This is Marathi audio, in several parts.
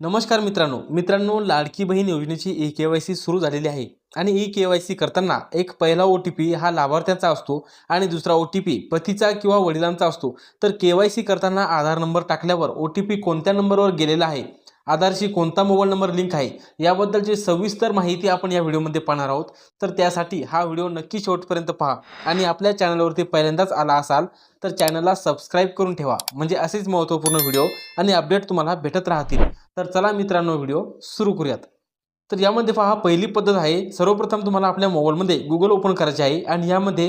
नमस्कार मित्रांनो. मित्रांनो लाडकी बहीण योजनेची ई के वाय सी सुरू झालेली आहे आणि ई के वाय सी करताना एक पहिला ओ टी पी हा लाभार्थ्याचा असतो आणि दुसरा ओ टी पी पतीचा किंवा वडिलांचा असतो. तर के वाय सी करताना आधार नंबर टाकल्यावर ओ टी पी कोणत्या नंबरवर गेलेला आहे? आधारशी कोणता मोबाईल नंबर लिंक आहे? याबद्दलची सविस्तर माहिती आपण या व्हिडिओमध्ये पाहणार आहोत. तर त्यासाठी हा व्हिडिओ नक्की शेवटपर्यंत पहा आणि आपल्या चॅनलवरती पहिल्यांदाच आला असाल तर चॅनलला सबस्क्राईब करून ठेवा. म्हणजे असेच महत्त्वपूर्ण व्हिडिओ आणि अपडेट तुम्हाला भेटत राहतील. तर चला मित्रांनो व्हिडिओ सुरू करूयात. तर यामध्ये पहा पहिली पद्धत आहे सर्वप्रथम तुम्हाला आपल्या मोबाईलमध्ये गुगल ओपन करायचे आहे आणि यामध्ये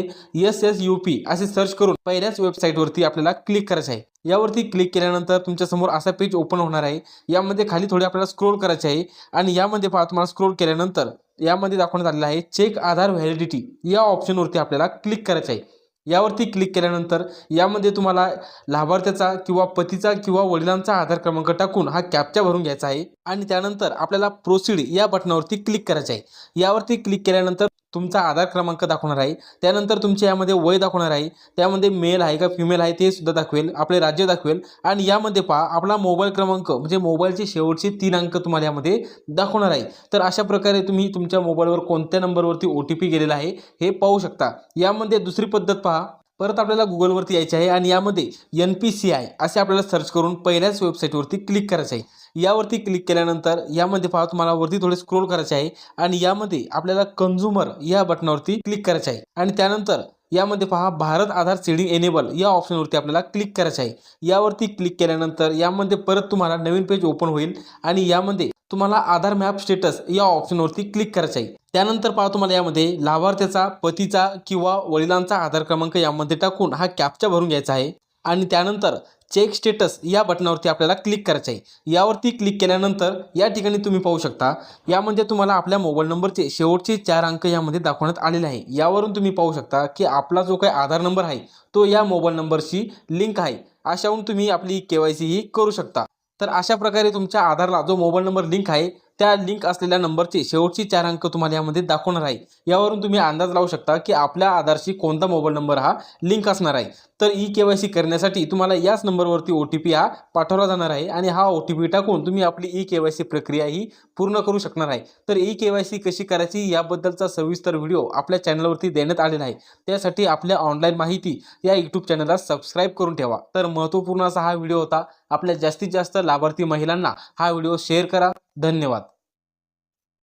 एस एस यू पी असे सर्च करून पहिल्याच वेबसाईटवरती आपल्याला क्लिक करायचे आहे. यावरती क्लिक केल्यानंतर तुमच्यासमोर असा पेज ओपन होणार आहे. यामध्ये खाली थोडे आपल्याला स्क्रोल करायचे आहे आणि यामध्ये पहा तुम्हाला स्क्रोल केल्यानंतर यामध्ये दाखवण्यात आलेलं आहे चेक आधार व्हॅलिडिटी या ऑप्शनवरती आपल्याला क्लिक करायचे आहे. यावरती क्लिक केल्यानंतर यामध्ये तुम्हाला लाभार्थ्याचा किंवा पतीचा किंवा वडिलांचा आधार क्रमांक टाकून हा कॅप्चा भरून घ्यायचा आहे. आणि त्यानंतर आपल्याला प्रोसीड या बटनावरती क्लिक करायचे आहे. यावरती क्लिक केल्यानंतर तुमचा आधार क्रमांक दाखवणार आहे. त्यानंतर तुमच्या यामध्ये वय दाखवणार आहे. त्यामध्ये मेल आहे का फिमेल आहे ते सुद्धा दाखवेल. आपले राज्य दाखवेल. आणि यामध्ये पहा आपला मोबाईल क्रमांक म्हणजे मोबाईलचे शेवटचे तीन अंक तुम्हाला यामध्ये दाखवणार आहे. तर अशा प्रकारे तुम्ही तुमच्या मोबाईलवर कोणत्या नंबरवरती ओ टी पी गेलेला आहे हे पाहू शकता. यामध्ये दुसरी पद्धत पहा. परत आपल्याला गुगलवरती यायचे आहे आणि यामध्ये एन पी सी आय असे आपल्याला सर्च करून पहिल्याच वेबसाईटवरती क्लिक करायचं आहे. यावरती क्लिक केल्यानंतर यामध्ये पहा तुम्हाला वरती थोडे स्क्रोल करायचे आहे आणि यामध्ये आपल्याला कन्झ्युमर या बटनावरती क्लिक करायचे आहे. आणि त्यानंतर यामध्ये पहा भारत आधार सीडिंग एनेबल या ऑप्शनवरती आपल्याला क्लिक करायचं आहे. यावरती क्लिक केल्यानंतर यामध्ये परत तुम्हाला नवीन पेज ओपन होईल आणि यामध्ये तुम्हाला आधार मॅप स्टेटस या ऑप्शनवरती क्लिक करायचं आहे. त्यानंतर पहा तुम्हाला यामध्ये लाभार्थ्याचा पतीचा किंवा वडिलांचा आधार क्रमांक यामध्ये टाकून हा कॅप्चा भरून घ्यायचा आहे. आणि त्यानंतर चेक स्टेटस या बटनावरती आपल्याला क्लिक करायचं आहे. यावरती क्लिक केल्यानंतर या ठिकाणी तुम्ही पाहू शकता यामध्ये म्हणजे तुम्हाला आपल्या मोबाईल नंबरचे शेवटचे चार अंक यामध्ये दाखवण्यात आलेले आहे. यावरून तुम्ही पाहू शकता की आपला जो काही आधार नंबर आहे तो या मोबाईल नंबरशी लिंक आहे. अशाहून तुम्ही आपली के वाय सी ही करू शकता. तर अशा प्रकारे तुमच्या आधारला जो मोबाईल नंबर लिंक आहे त्या लिंक असलेल्या नंबरचे शेवटचे चार अंक तुम्हाला यामध्ये दाखवणार आहे. यावरून तुम्ही अंदाज लावू शकता की आपल्या आधारशी कोणता मोबाईल नंबर हा लिंक असणार आहे. तर ई के वाय सी करण्यासाठी तुम्हाला याच नंबरवरती ओ टी पी हा पाठवला जाणार आहे आणि हा ओ टी पी टाकून तुम्ही आपली ई के वाय सी प्रक्रिया ही पूर्ण करू शकणार आहे. तर ई के वाय सी कशी करायची याबद्दलचा सविस्तर व्हिडिओ आपल्या चॅनलवरती देण्यात आलेला आहे. त्यासाठी आपल्या ऑनलाईन माहिती या यूट्यूब चॅनलला सबस्क्राईब करून ठेवा. तर महत्त्वपूर्ण असा हा व्हिडिओ होता. आपल्या जास्तीत जास्त लाभार्थी महिलांना हा व्हिडिओ शेअर करा. धन्यवाद.